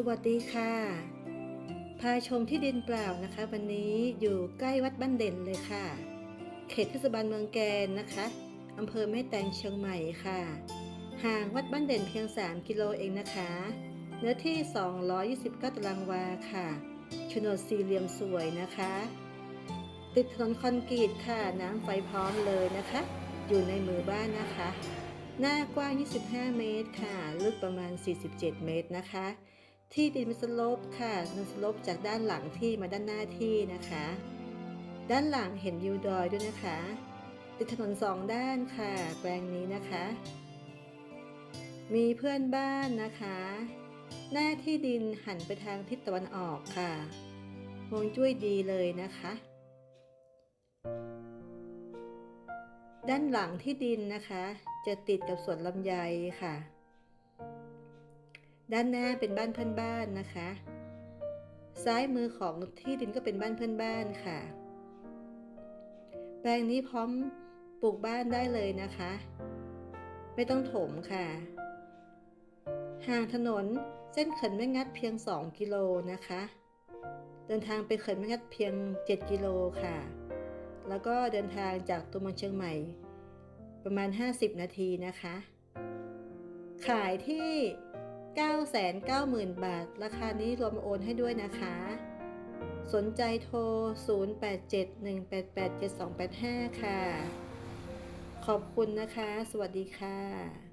สวัสดีค่ะ พาชมที่ดินเปล่านะคะ วันนี้อยู่ใกล้วัดบ้านเด่นเลยค่ะ เขตเทศบาลเมืองแกนนะคะอำเภอแม่แตงเชียงใหม่ค่ะ ห่างวัดบ้านเด่นเพียง 3 กิโลเองนะคะ เนื้อที่ 229 ตารางวาค่ะโฉนดสี่เหลี่ยมสวยนะคะ ติดถนนคอนกรีตค่ะ น้ำไฟพร้อมเลยนะคะ อยู่ในมือบ้านนะคะ หน้ากว้าง 25 เมตรค่ะ ลึกประมาณ 47 เมตรนะคะ ที่ดินเป็นสลปค่ะมันสลปจากด้านหลังที่มาด้านหน้าที่นะคะ ด้านหลังเห็นวิวดอยด้วยนะคะติดถนนสองด้านค่ะ แปลงนี้นะคะ มีเพื่อนบ้านนะคะ หน้าที่ดินหันไปทางทิศตะวันออกค่ะฮวงจุ้ยดีเลยนะคะ ด้านหลังที่ดินนะคะ จะติดกับสวนลำไยค่ะ ด้านหน้าเป็นบ้านเพื่อนบ้านนะคะ ซ้ายมือของที่ดินก็เป็นบ้านเพื่อนบ้านค่ะ แปลงนี้พร้อมปลูกบ้านได้เลยนะคะ ไม่ต้องถมค่ะ ห่างถนนเส้นเขินแม่งัดเพียง 2 กิโลนะคะ เดินทางไปเขินแม่งัดเพียง 7 กิโลค่ะ แล้วก็เดินทางจากตัวเมืองเชียงใหม่ ประมาณ 50 นาทีนะคะ ขายที่ 990,000 บาท ราคานี้รวมโอนให้ด้วยนะคะ สนใจโทร 0871887285 ค่ะ ขอบคุณนะคะ สวัสดีค่ะ